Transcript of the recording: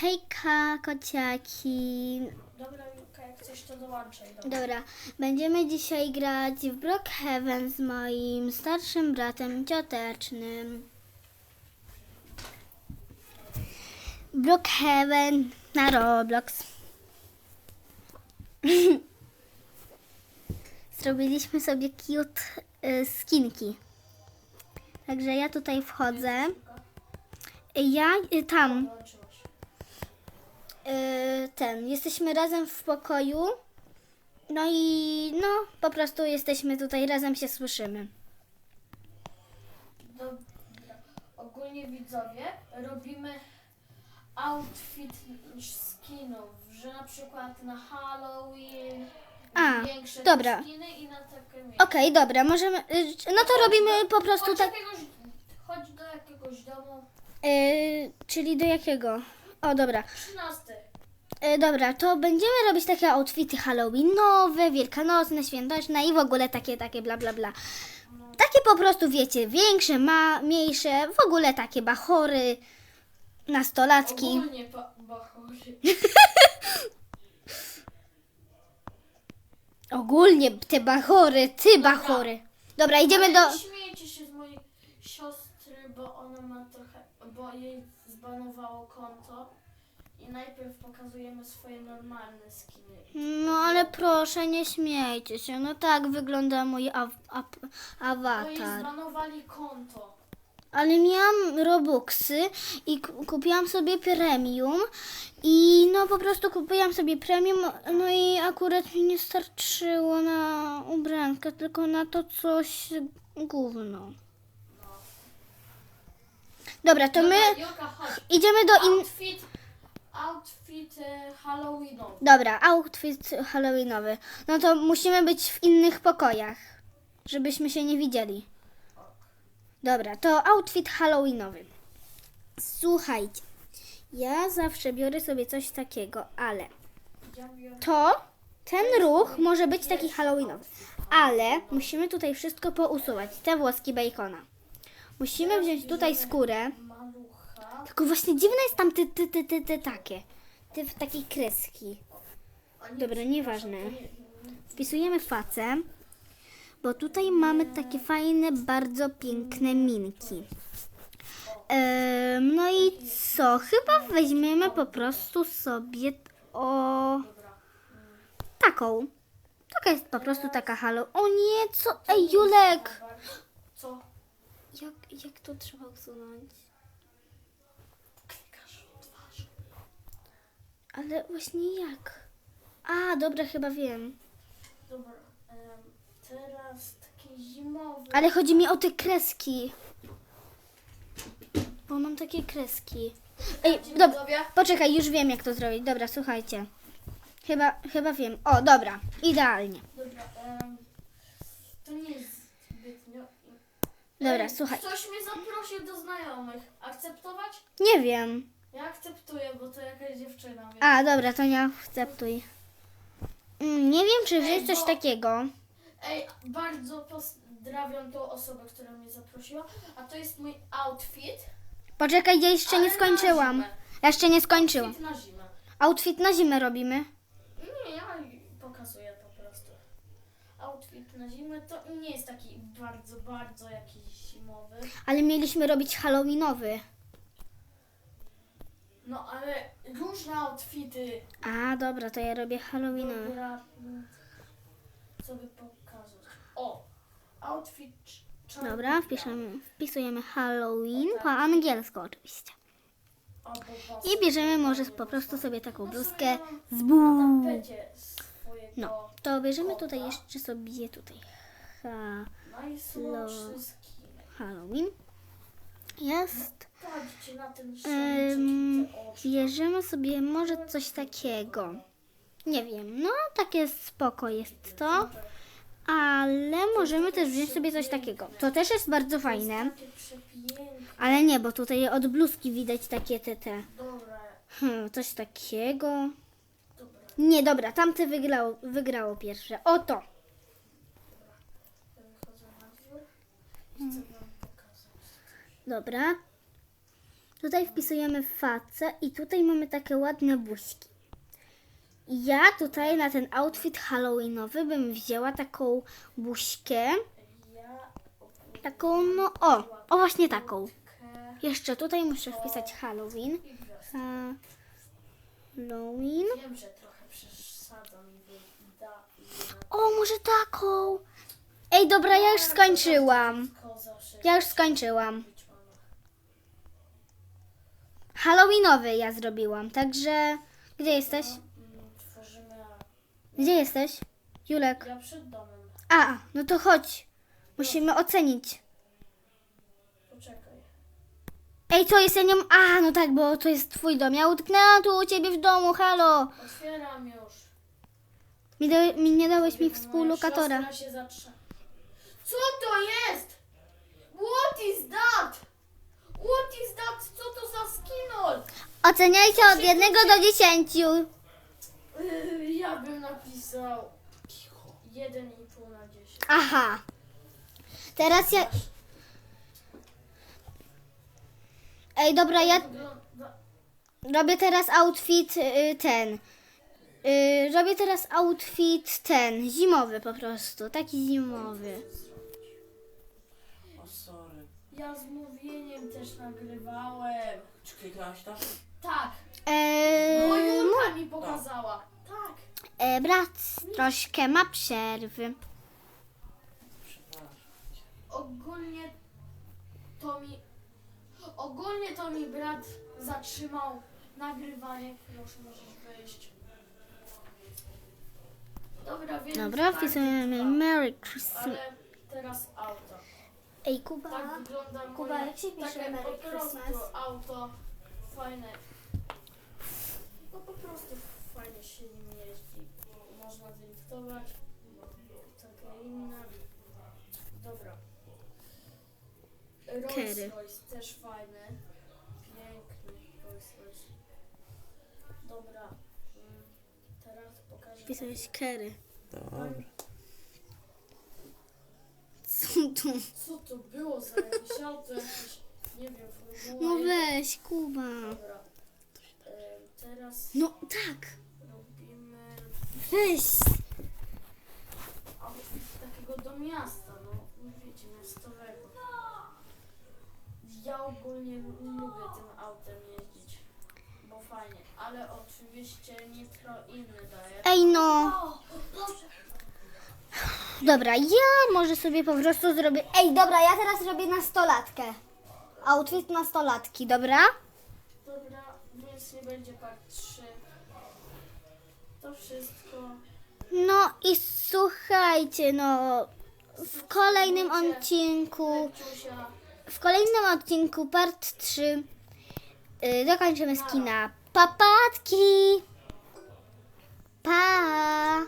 Hejka, kociaki. Dobra, Julka, jak coś to dołączaj. Dobra. Dobra, będziemy dzisiaj grać w Brookhaven z moim starszym bratem ciotecznym. Brookhaven na Roblox. Zrobiliśmy sobie cute y, skinki. Także ja tutaj wchodzę. Ja y, tam. Ten, jesteśmy razem w pokoju. No i no, po prostu jesteśmy tutaj, razem się słyszymy. Dobra. Ogólnie widzowie, robimy outfit skinów, że na przykład na Halloween A, większe dobra. skiny i na takie mniejsze. Okej, dobra, możemy. y, No to robimy po prostu Chodź, tak. jakiegoś, chodź do jakiegoś domu. y, czyli do jakiego? O, dobra. 13. Y, dobra, to będziemy robić takie outfity halloweenowe, wielkanocne, świąteczne i w ogóle takie, takie bla bla bla. Takie po prostu, wiecie, większe, ma, mniejsze, w ogóle takie bachory, nastolatki. Ogólnie ba-. Ogólnie te bachory, ty bachory. Dobra, idziemy do... Ale nie śmiejcie się z mojej siostry, bo ona ma trochę, bo jej zbanowało konto i najpierw pokazujemy swoje normalne skiny. No ale proszę, nie śmiejcie się. No tak wygląda mój aw- Bo jej awatar. zbanowali konto. Ale miałam Robuxy i ku- kupiłam sobie premium i no po prostu kupiłam sobie premium, no i akurat mi nie starczyło na ubrankę, tylko na to coś gówno. Dobra, to my Dobra, chodź. idziemy do in... Outfit, outfit e, halloweenowy. Dobra, outfit halloweenowy. No to musimy być w innych pokojach, żebyśmy się nie widzieli. Dobra, to outfit halloweenowy. Słuchajcie, ja zawsze biorę sobie coś takiego, ale to, ten ruch może być taki halloweenowy. Ale musimy tutaj wszystko pousuwać, te włoski bacona. Musimy wziąć tutaj skórę. Tylko właśnie dziwne jest tam ty, ty, ty, ty, ty takie. Ty w takiej kreski. Dobra, nieważne. Wpisujemy facę, bo tutaj mamy takie fajne, bardzo piękne minki. Em, no i co? Chyba weźmiemy po prostu sobie o taką. Taka jest po prostu taka halo. O nie, co? Ej, Julek! Co? Jak, jak to trzeba usunąć? Ale właśnie jak? A, dobra, chyba wiem. Dobra, em, teraz taki zimowy. Ale chodzi mi o te kreski. Bo mam takie kreski. Ej, Dzień dobra, dobry. poczekaj, już wiem jak to zrobić. Dobra, słuchajcie. Chyba, chyba wiem. O, dobra, idealnie. Dobra, em, to nie jest zbytnio. Dobra, słuchaj. Ktoś mnie zaprosił do znajomych. Akceptować? Nie wiem. Ja akceptuję, bo to jakaś dziewczyna. Więc... A, dobra, to nie akceptuj. Mm, Nie wiem, czy Ej, coś bo- takiego. Ej, bardzo pozdrawiam tą osobę, która mnie zaprosiła. A to jest mój outfit. Poczekaj, ja jeszcze nie ale na skończyłam. zimę. Ja jeszcze nie skończyłam. Outfit na zimę. Outfit na zimę robimy. Nie, ja pokazuję po prostu. Outfit na zimę to nie jest taki bardzo, bardzo jakiś zimowy. Ale mieliśmy robić halloweenowy. No ale różne outfity. A, dobra, to ja robię halloweenowy. Dobra, co by pokazać? O! Outfit czarny. Dobra, wpiszemy, wpisujemy Halloween po angielsku oczywiście. Albo I bierzemy może po prostu sobie taką bluzkę z Na buu. tapecie swojego No, to bierzemy tutaj jeszcze sobie tutaj ha, najsłodszy skin. Halloween. Jest. Na ten oczy. bierzemy sobie może coś takiego. Nie wiem, no takie spoko jest to. Ale możemy też wziąć sobie coś takiego. To też jest bardzo fajne. Ale nie, bo tutaj od bluzki widać takie te te. Dobra, Hmm, coś takiego. Nie, dobra, tamte wygrało, wygrało pierwsze. Oto. Ja wychodzę na dwór i chcę wam pokazać. Dobra. Tutaj wpisujemy facę i tutaj mamy takie ładne buźki. Ja tutaj na ten outfit halloweenowy bym wzięła taką buźkę. Taką, no o, o właśnie taką. Jeszcze tutaj muszę wpisać Halloween. Halloween. Wiem, że trochę przesadzam i wyda. O, może taką. Ej, dobra, ja już skończyłam. Ja już skończyłam. Halloweenowy ja zrobiłam, także... Gdzie jesteś? Tworzymy. Gdzie jesteś? Julek. Ja przed domem. A, no to chodź. Musimy ocenić. Poczekaj. Ej, co jest? Ja nie... A, no tak, bo to jest twój dom. Ja utknęłam tu u ciebie w domu, halo. Otwieram już. Mi, da, mi nie dałeś mi Moja współlokatora. siostra się. Co to jest? What is that? What is that? Co to za skinol? Oceniajcie od jednego do dziesięciu. Yy, Ja bym napisał 1,5 na 10. Aha. Teraz ja... Ej, dobra, ja Wygląda... robię teraz outfit y, ten. Y, robię teraz outfit ten, zimowy po prostu, taki zimowy. Ja z mówieniem też nagrywałem. Czy klikałaś tam? Tak, Eee, bo Julka mi pokazała. Tak. e, brat troszkę ma przerwy. Przepraszam. Ogólnie to mi... Ogólnie to mi brat zatrzymał nagrywanie. Proszę, możesz wejść. Dobra, więc Dobra, tak, wpisujemy. Merry Christmas. Ale teraz auto. Ej, Kuba. Tak wygląda Kuba, moje, jak się pisze takie Merry po prostu Christmas? auto fajne. No po prostu fajnie się nim jeździ. Można driftować. Takie inne. Dobra. Rolls Kery. Royce też fajny. Piękny Rolls Royce. Dobra. mm, Teraz pokażę. Wpisałeś Kerry. Dobra. Co tu? Co to było za jakieś auto? Jakieś, nie wiem, formuła No jeden. weź, Kuba. Dobra. E, teraz No tak. robimy Weź. outfit takiego do miasta, no, wiecie, miastowego. Ja ogólnie lubię tym autem jeździć, bo fajnie, ale oczywiście nitro inny daje. Ej, no. O. Dobra, ja może sobie po prostu zrobię... Ej, dobra, ja teraz robię nastolatkę. Outfit nastolatki, dobra? Dobra, więc nie będzie part 3. To wszystko. No i słuchajcie, no... W kolejnym odcinku... W kolejnym odcinku part 3 yy, dokończymy skina. Papatki! Pa!